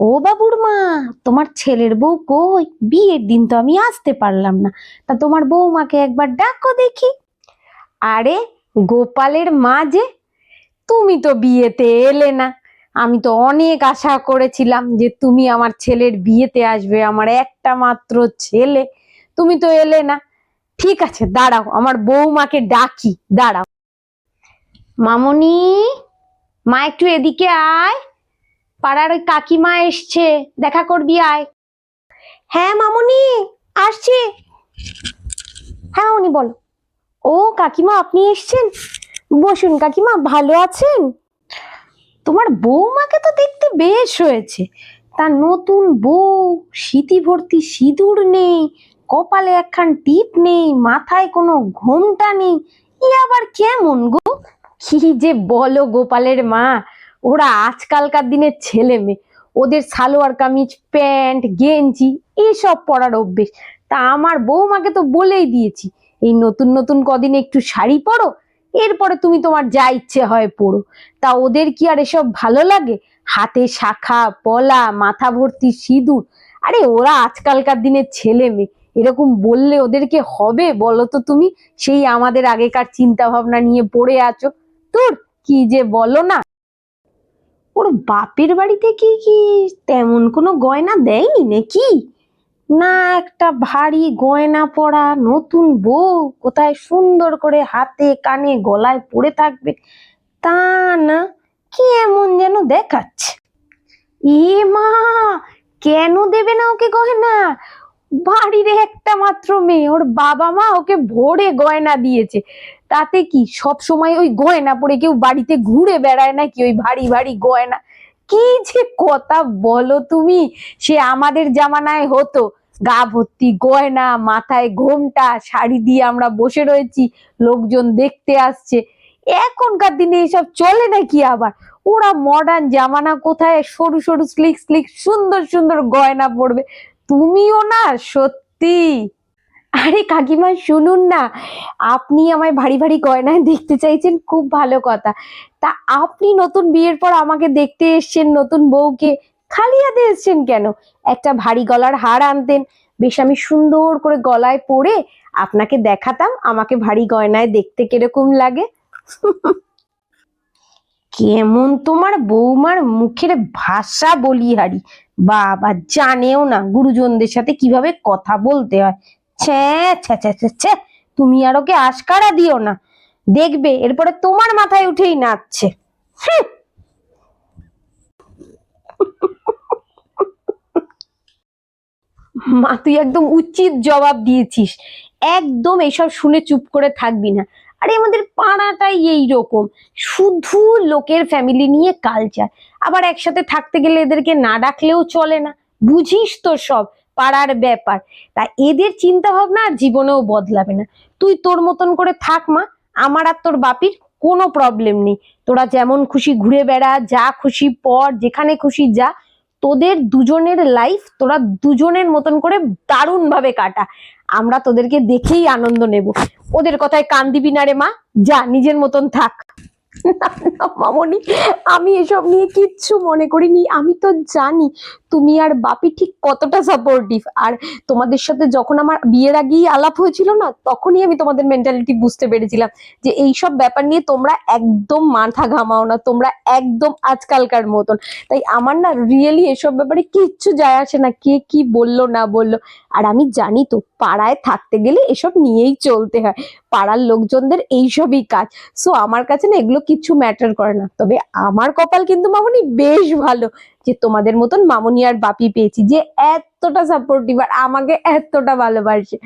ও বাবুর মা, তোমার ছেলের বউ কই? বিয়ের দিন তো আমি আসতে পারলাম না। তা তোমার বৌমাকে একবার ডাকো দেখি। আরে, গোপালের মা যে, তুমি তো বিয়েতে এলে না। আমি তো অনেক আশা করেছিলাম যে তুমি আমার ছেলের বিয়েতে আসবে, আমার একটা মাত্র ছেলে। তুমি তো এলে না। ঠিক আছে, দাঁড়াও, আমার বৌমাকে ডাকি, দাঁড়াও। মামনি, মা একটু এদিকে আয়। পাড়ার ওই কাকিমা এসছে, দেখা করবি আয়। হ্যাঁ মামনি, আসছি। হ্যাঁ মামনি, বলো। ও, কাকিমা, আপনি এসছেন? বসুন, কাকিমা, ভালো আছেন? তোমার বৌমাকে তো দেখতে বেশ হয়েছে। তার নতুন বউ স্মৃতি ভর্তি সিঁদুর নেই, কপালে একখান টিপ নেই, মাথায় কোনো ঘোমটা নেই। ই আবার কেমন গো? কি যে বলো গোপালের মা। ওরা আজকালকার দিনের ছেলে মেয়ে, ওদের সালোয়ার কামিজ, প্যান্ট, গেঞ্জি এইসব পরার অভ্যেস। তা আমার বৌমাকে তো বলেই দিয়েছি, এই নতুন নতুন কদিন একটু শাড়ি পরো, এরপরে তুমি তোমার যা ইচ্ছে হয় পরো। তা ওদের কি আর এসব ভালো লাগে? হাতে শাখা, পলা, মাথা ভর্তি সিঁদুর। আরে ওরা আজকালকার দিনের ছেলে মেয়ে, এরকম বললে ওদেরকে হবে বলো তো তুমি? সেই আমাদের আগেকার চিন্তা ভাবনা নিয়ে পড়ে আছো। তোর কি যে বলো না? ওর বাপের বাড়িতে কি কি তেমন কোনো গয়না দেয়নি নাকি? না একটা ভারী গয়না পরা নতুন বউ কোথায় সুন্দর করে হাতে কানে গলায় পড়ে থাকবে, তা না কি এমন যেন দেখাচ্ছে? এ মা, কেন দেবে না ওকে গয়না? বাড়ির একটা মাত্র মেয়ে, ওর বাবা মা ওকে ভোরে গয়না দিয়েছে। তাতে কি? সব সময় ওই গয়না পরে কেউ বাড়িতে ঘুরে বেড়ায় নাকি? ওই ভারী ভারী গয়না। কি যে কথা বলো তুমি? সে আমাদের জামানায় হতো। গা ভর্তি গয়না, মাথায় ঘোমটা, শাড়ি দিয়ে আমরা বসে রয়েছি, লোকজন দেখতে আসছে। এখনকার দিনে এসব চলে নাকি আবার? ওরা মডার্ন জামানা কোথায়? সরু সরু স্লিক স্লিক সুন্দর সুন্দর গয়না পরবে। তুমিও না, সত্যি। আরে কাকিমা, শুনুন না। আপনি আমায় ভারী ভারী গয়নায় দেখতে চাইছেন, খুব ভালো কথা। তা আপনি নতুন বিয়ের পর আমাকে দেখতে এসছেন, নতুন বউকে, খালি হাতে এসছেন কেন? একটা ভারী গলার হার আনতেন। বেশ আমি সুন্দর করে গলায় পরে আপনাকে দেখাতাম, আমাকে ভারী গয়নায় দেখতে কীরকম লাগে। কেমন তোমার বৌমার মুখের ভাষা বলিহারি বাবা, জানেও না গুরুজনদের সাথে কীভাবে কথা বলতে হয়। ছ্যা ছ্যা ছ্যা ছ্যা ছ্যা তুমি আর ওকে আশকারা দিও না। দেখবে, এরপরে তোমার মাথায় উঠেই নাচছে। হুঁ। মা, তুই একদম উচিত জবাব দিয়েছিস। একদম এসব শুনে চুপ করে থাকবি না। আরে, আমাদের পাড়াটাই এই রকম শুধু লোকের ফ্যামিলি নিয়ে কালচার আবার একসাথে থাকতে গেলে এদেরকে না ডাকলেও চলে না। বুঝিস তো সব, পাড়ার ব্যাপার। তা এদের চিন্তা ভাবনা আর জীবনেও বদলাবে না। তুই তোর মতন করে থাক মা, আমার আর তোর বাপির কোনো প্রবলেম নেই। তোরা যেমন খুশি ঘুরে বেড়া, যা খুশি পর যেখানে খুশি যা। তোদের দুজনের লাইফ তোরা দুজনের মতন করে দারুণ ভাবে কাটা। আমরা তোদেরকে দেখেই আনন্দ নেব। ওদের কথায় কান দিবি না রে মা। যা, নিজের মতন থাক। মামনি, আমি এসব নিয়ে কিচ্ছু মনে করিনি। আমি তো জানি তুমি আর বাপি ঠিক কতটা সাপোর্টিভ আর তোমাদের সাথে যখন আমার বিয়ের আগেই আলাপ হয়েছিল না, তখনই আমি তোমাদের মেন্টালিটি বুঝতে পেরেছিলাম যে এইসব ব্যাপার নিয়ে তোমরা একদম মাথা ঘামাও না, তোমরা একদম আজকালকার মতন। তাই আমার না রিয়েলি এসব ব্যাপারে কিচ্ছু যায় আসে না, কে কি বলল, না বলল। আর আমি জানি তো, পাড়ায় থাকতে গেলে এসব নিয়েই চলতে হয়। পাড়ার লোকজনদের এইসবই কাজ। সো আমার কাছে না এগুলো কিচ্ছু ম্যাটার করে না। তবে আমার কপাল কিন্তু মামনি বেশ ভালো যে তোমাদের মতন মামনি আর বাপি পেয়েছি যে এতটা সাপোর্টিভ আর আমাকে এতটা ভালোবাসে।